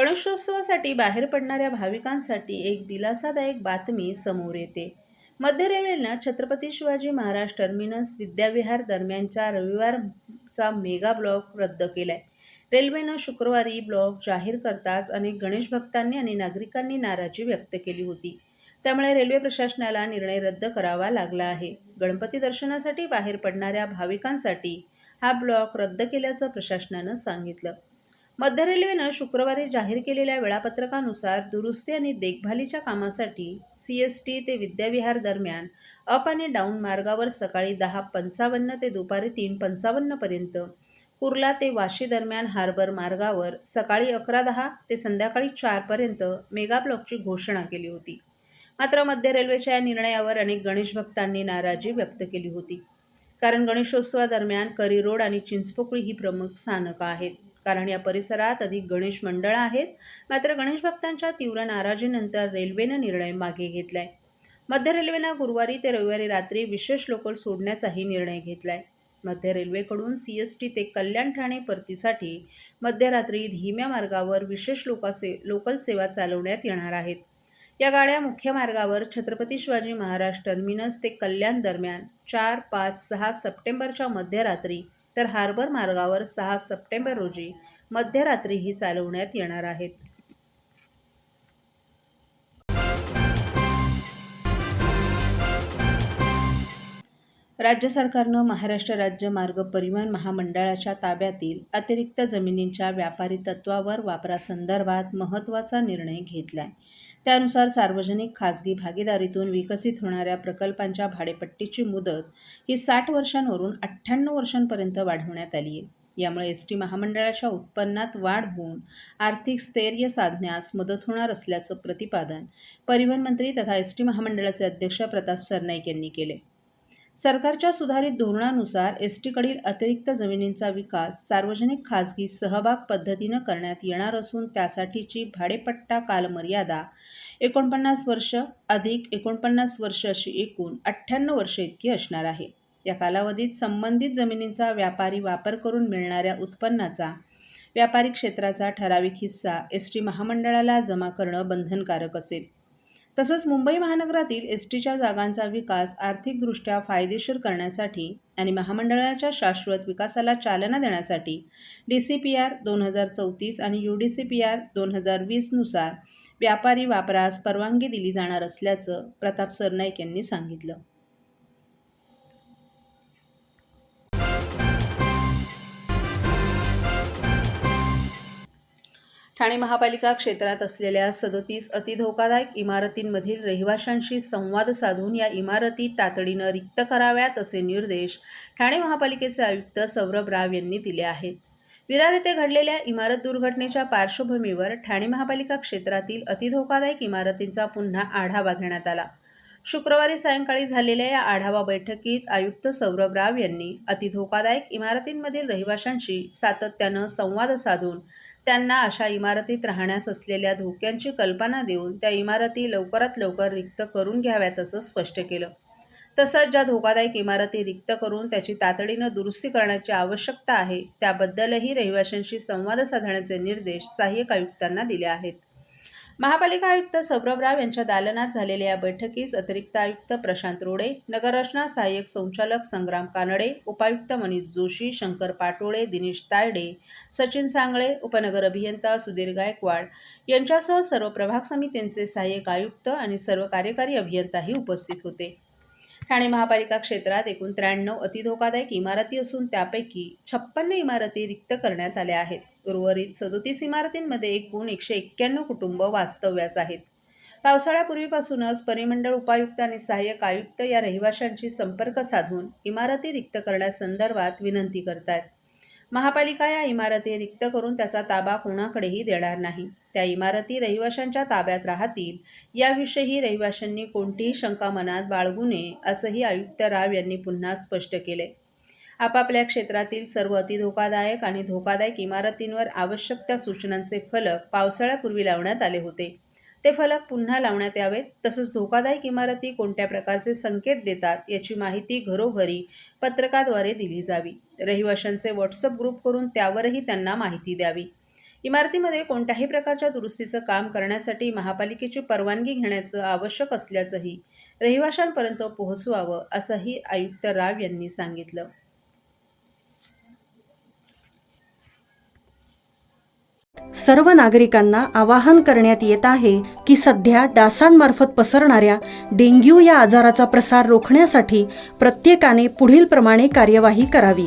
गणेशोत्सवासाठी बाहेर पडणाऱ्या भाविकांसाठी एक दिलासादायक बातमी समोर येते. मध्य रेल्वेनं छत्रपती शिवाजी महाराज टर्मिनस विद्याविहार दरम्यानच्या रविवारचा मेगा ब्लॉक रद्द केला आहे रेल्वेनं शुक्रवारी ब्लॉक जाहीर करताच अनेक गणेश भक्तांनी आणि नागरिकांनी नाराजी व्यक्त केली होती. त्यामुळे रेल्वे प्रशासनाला निर्णय रद्द करावा लागला आहे. गणपती दर्शनासाठी बाहेर पडणाऱ्या भाविकांसाठी हा ब्लॉक रद्द केल्याचं प्रशासनानं सांगितलं. मध्य रेल्वेनं शुक्रवारी जाहीर केलेल्या वेळापत्रकानुसार दुरुस्ती आणि देखभालीच्या कामासाठी सी एस टी ते विद्याविहार दरम्यान अप आणि डाऊन मार्गावर सकाळी दहा पंचावन्न ते दुपारी तीन पंचावन्नपर्यंत कुर्ला ते वाशी दरम्यान हार्बर मार्गावर सकाळी अकरा दहा ते संध्याकाळी चारपर्यंत मेगाब्लॉकची घोषणा केली होती. मात्र मध्य रेल्वेच्या या निर्णयावर अनेक गणेश भक्तांनी नाराजी व्यक्त केली होती. कारण गणेशोत्सवादरम्यान करी रोड आणि चिंचपोकळी ही प्रमुख स्थानकं आहेत. कारण या परिसरात अधिक गणेश मंडळं आहेत. मात्र गणेश भक्तांच्या तीव्र नाराजीनंतर रेल्वेनं निर्णय मागे घेतलाय. मध्य रेल्वेनं गुरुवारी ते रविवारी रात्री विशेष लोकल सोडण्याचाही निर्णय घेतलाय. मध्य रेल्वेकडून सी एस टी ते कल्याण ठाणे परतीसाठी मध्यरात्री धीम्या मार्गावर विशेष लोकासे लोकल सेवा चालवण्यात येणार आहेत. या गाड्या मुख्य मार्गावर छत्रपती शिवाजी महाराज टर्मिनस ते कल्याण दरम्यान चार पाच सहा सप्टेंबरच्या मध्यरात्री तर हार्बर मार्गावर सहा सप्टेंबर रोजी मध्यरात्रीही चालवण्यात येणार आहेत. राज्य सरकारनं महाराष्ट्र राज्य मार्ग परिवहन महामंडळाच्या ताब्यातील अतिरिक्त जमिनींच्या व्यापारी तत्वावर वापरासंदर्भात महत्त्वाचा निर्णय घेतलाय. त्यानुसार सार्वजनिक खाजगी भागीदारीतून विकसित होणाऱ्या प्रकल्पांच्या भाडेपट्टीची मुदत ही साठ वर्षांवरून अठ्ठ्याण्णव वर्षांपर्यंत वाढवण्यात आली आहे. यामुळे एस टी महामंडळाच्या उत्पन्नात वाढ होऊन आर्थिक स्थैर्य साधण्यास मदत होणार असल्याचं प्रतिपादन परिवहन मंत्री तथा एस टी महामंडळाचे अध्यक्ष प्रताप सरनाईक यांनी केले. सरकारच्या सुधारित धोरणानुसार एस टीकडील अतिरिक्त जमिनींचा विकास सार्वजनिक खाजगी सहभाग पद्धतीनं करण्यात येणार असून त्यासाठीची भाडेपट्टा कालमर्यादा एकोणपन्नास वर्ष अधिक एकोणपन्नास वर्ष अशी एकूण अठ्ठ्याण्णव वर्ष इतकी असणार आहे. या कालावधीत संबंधित जमिनींचा व्यापारी वापर करून मिळणाऱ्या उत्पन्नाचा व्यापारी क्षेत्राचा ठराविक हिस्सा एस टी महामंडळाला जमा करणं बंधनकारक असेल. तसंच मुंबई महानगरातील एस टीच्या जागांचा विकास आर्थिकदृष्ट्या फायदेशीर करण्यासाठी आणि महामंडळाच्या शाश्वत विकासाला चालना देण्यासाठी डी सी पी आर दोन हजार चौतीस आणि U D C P R दोन हजार वीसनुसार व्यापारी वापरास परवानगी दिली जाणार असल्याचं प्रताप सरनाईक यांनी सांगितलं. ठाणे महापालिका क्षेत्रात असलेल्या सदोतीस अतिधोकादायक इमारतींमधील रहिवाशांशी संवाद साधून या इमारती तातडीनं रिक्त कराव्यात असे निर्देश ठाणे महापालिकेचे आयुक्त सौरभ राव यांनी दिले आहेत. विरार येथे घडलेल्या इमारत दुर्घटनेच्या पार्श्वभूमीवर ठाणे महापालिका क्षेत्रातील अतिधोकादायक इमारतींचा पुन्हा आढावा घेण्यात आला. शुक्रवारी सायंकाळी झालेल्या या आढावा बैठकीत आयुक्त सौरभ राव यांनी अतिधोकादायक इमारतींमधील रहिवाशांशी सातत्यानं संवाद साधून त्यांना अशा इमारतीत राहण्यास असलेल्या धोक्यांची कल्पना देऊन त्या इमारती लवकरात लवकर रिक्त करून घ्याव्यात असं स्पष्ट केलं. तसंच ज्या धोकादायक इमारती रिक्त करून त्याची तातडीनं दुरुस्ती करण्याची आवश्यकता आहे त्याबद्दलही रहिवाशांशी संवाद साधण्याचे निर्देश सहाय्यक आयुक्तांना दिले आहेत. महापालिका आयुक्त सौरभ राव यांच्या दालनात झालेल्या या बैठकीस अतिरिक्त आयुक्त प्रशांत रोडे नगररचना सहाय्यक संचालक संग्राम कानडे उपायुक्त मनीष जोशी शंकर पाटोळे दिनेश तायडे सचिन सांगळे उपनगर अभियंता सुधीर गायकवाड यांच्यासह सर्व प्रभाग समित्यांचे सहाय्यक आयुक्त आणि सर्व कार्यकारी अभियंताही उपस्थित होते. ठाणे महापालिका क्षेत्रात एकूण त्र्याण्णव अतिधोकादायक इमारती असून त्यापैकी छप्पन्न इमारती रिक्त करण्यात आल्या आहेत. उर्वरित सदोतीस इमारतींमध्ये एकूण एकशे एक्क्याण्णव कुटुंब वास्तव्यास आहेत. पावसाळ्यापूर्वीपासूनच परिमंडळ उपायुक्त आणि सहाय्यक आयुक्त या रहिवाशांशी संपर्क साधून इमारती रिक्त करण्यासंदर्भात विनंती करतायत. महापालिका या इमारती रिक्त करून त्याचा ताबा कोणाकडेही देणार नाही. त्या इमारती रहिवाशांच्या ताब्यात राहतील. याविषयी रहिवाशांनी कोणतीही शंका मनात बाळगू नये असंही आयुक्त राव यांनी पुन्हा स्पष्ट केले. आपापल्या क्षेत्रातील सर्व अतिधोकादायक आणि धोकादायक इमारतींवर आवश्यक त्या सूचनांचे फलक पावसाळ्यापूर्वी लावण्यात आले होते. ते फलक पुन्हा लावण्यात यावेत तसंच धोकादायक इमारती कोणत्या प्रकारचे संकेत देतात याची माहिती घरोघरी पत्रकाद्वारे दिली जावी. रहिवाशांचे व्हॉट्सअप ग्रुप करून त्यावरही त्यांना माहिती द्यावी. इमारतीमध्ये कोणत्याही प्रकारच्या दुरुस्तीचं काम करण्यासाठी महापालिकेची परवानगी घेण्याचं आवश्यक असल्याचंही रहिवाशांपर्यंत पोहोचवावं असंही आयुक्त राव यांनी सांगितलं. सर्व नागरिकांना आवाहन करण्यात येत आहे की सध्या डासांमार्फत पसरणाऱ्या डेंग्यू या आजाराचा प्रसार रोखण्यासाठी प्रत्येकाने पुढील प्रमाणे कार्यवाही करावी.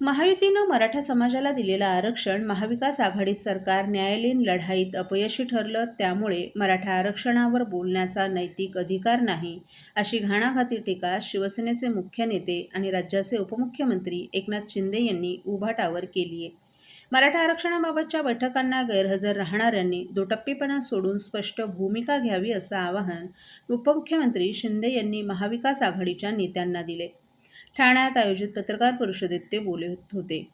महायुतीनं मराठा समाजाला दिलेलं आरक्षण महाविकास आघाडी सरकार न्यायालयीन लढाईत अपयशी ठरलं त्यामुळे मराठा आरक्षणावर बोलण्याचा नैतिक अधिकार नाही अशी घाणाघाती टीका शिवसेनेचे मुख्य नेते आणि राज्याचे उपमुख्यमंत्री एकनाथ शिंदे यांनी उभाटावर केली आहे. मराठा आरक्षणाबाबतच्या बैठकांना गैरहजर राहणाऱ्यांनी दुटप्पीपणा सोडून स्पष्ट भूमिका घ्यावी असं आवाहन उपमुख्यमंत्री शिंदे यांनी महाविकास आघाडीच्या नेत्यांना दिले. ठाण्यात आयोजित पत्रकार परिषदेत ते बोलत होते.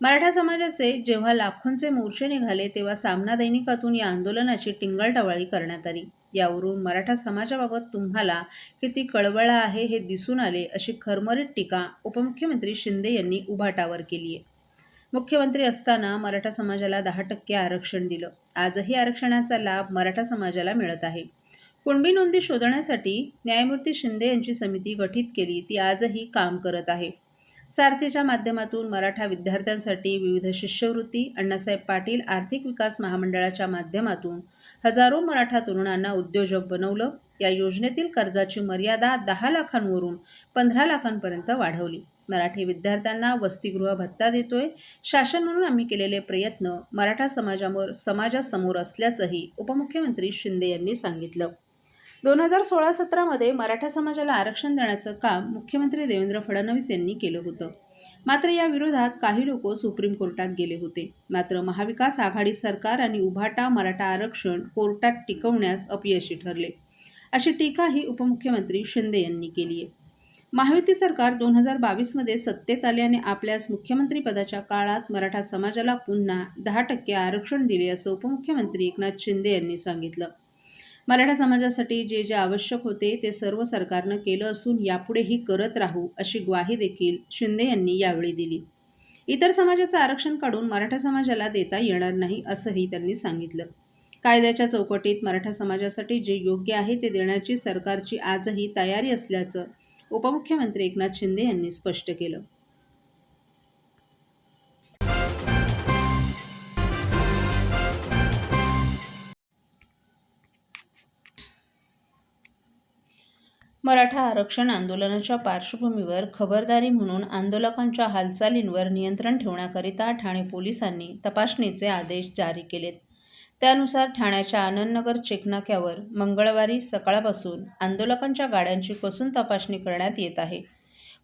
मराठा समाजाचे जेव्हा लाखोंचे मोर्चे निघाले तेव्हा सामना दैनिकातून या आंदोलनाची टिंगलटवाळी करण्यात आली. यावरून मराठा समाजाबाबत तुम्हाला किती कळवळा आहे हे दिसून आले अशी खरमरीत टीका उपमुख्यमंत्री शिंदे यांनी उभाटावर केली आहे. मुख्यमंत्री असताना मराठा समाजाला दहा टक्के आरक्षण दिलं. आजही आरक्षणाचा लाभ मराठा समाजाला मिळत आहे. कुणबी नोंदी शोधण्यासाठी न्यायमूर्ती शिंदे यांची समिती गठीत केली. ती आजही काम करत आहे. सारथीच्या माध्यमातून मराठा विद्यार्थ्यांसाठी विविध शिष्यवृत्ती अण्णासाहेब पाटील आर्थिक विकास महामंडळाच्या माध्यमातून हजारो मराठा तरुणांना उद्योजक बनवलं. या योजनेतील कर्जाची मर्यादा दहा लाखांवरून पंधरा लाखांपर्यंत वाढवली. मराठी विद्यार्थ्यांना वसतिगृह भत्ता देतोय. शासन म्हणून आम्ही केलेले प्रयत्न मराठा समाजावर समाजासमोर असल्याचंही उपमुख्यमंत्री शिंदे यांनी सांगितलं. दोन हजार सोळा सतरामध्ये मराठा समाजाला आरक्षण देण्याचं काम मुख्यमंत्री देवेंद्र फडणवीस यांनी केलं होतं. मात्र या विरोधात काही लोक सुप्रीम कोर्टात गेले होते. मात्र महाविकास आघाडी सरकार आणि उभाटा मराठा आरक्षण कोर्टात टिकवण्यास अपयशी ठरले. अशी टीकाही उपमुख्यमंत्री शिंदे यांनी केली आहे महायुती सरकार दोन हजार बावीसमध्ये सत्तेत आल्याने आपल्याच मुख्यमंत्रीपदाच्या काळात मराठा समाजाला पुन्हा दहा टक्के आरक्षण दिले असं उपमुख्यमंत्री एकनाथ शिंदे यांनी सांगितलं. मराठा समाजासाठी जे जे आवश्यक होते ते सर्व सरकारनं केलं असून यापुढेही करत राहू अशी ग्वाही देखील शिंदे यांनी यावेळी दिली. इतर समाजाचं आरक्षण काढून मराठा समाजाला देता येणार नाही असंही त्यांनी सांगितलं. कायद्याच्या चौकटीत मराठा समाजासाठी जे योग्य आहे ते देण्याची सरकारची आजही तयारी असल्याचं उपमुख्यमंत्री एकनाथ शिंदे यांनी स्पष्ट केलं. मराठा आरक्षण आंदोलनाच्या पार्श्वभूमीवर खबरदारी म्हणून आंदोलकांच्या हालचालींवर नियंत्रण ठेवण्याकरिता ठाणे पोलिसांनी तपासणीचे आदेश जारी केलेत. त्यानुसार ठाण्याच्या आनंदनगर चेकनाक्यावर मंगळवारी सकाळपासून आंदोलकांच्या गाड्यांची कसून तपासणी करण्यात येत आहे.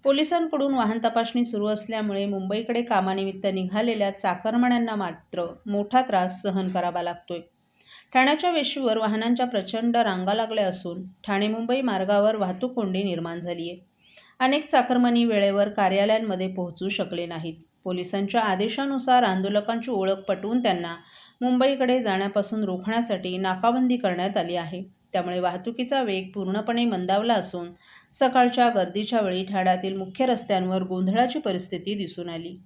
पोलिसांकडून वाहन तपासणी सुरू असल्यामुळे मुंबईकडे कामानिमित्त निघालेल्या चाकरमान्यांना मात्र मोठा त्रास सहन करावा लागतोय. ठाण्याच्या वेशीवर वाहनांच्या प्रचंड रांगा लागल्या असून ठाणे मुंबई मार्गावर वाहतूक कोंडी निर्माण झाली आहे. अनेक चाकरमानी वेळेवर कार्यालयांमध्ये पोहोचू शकले नाहीत. पोलिसांच्या आदेशानुसार आंदोलकांची ओळख पटवून त्यांना मुंबईकडे जाण्यापासून रोखण्यासाठी नाकाबंदी करण्यात आली आहे. त्यामुळे वाहतुकीचा वेग पूर्णपणे मंदावला असून सकाळच्या गर्दीच्या वेळी ठाण्यातील मुख्य रस्त्यांवर गोंधळाची परिस्थिती दिसून आली.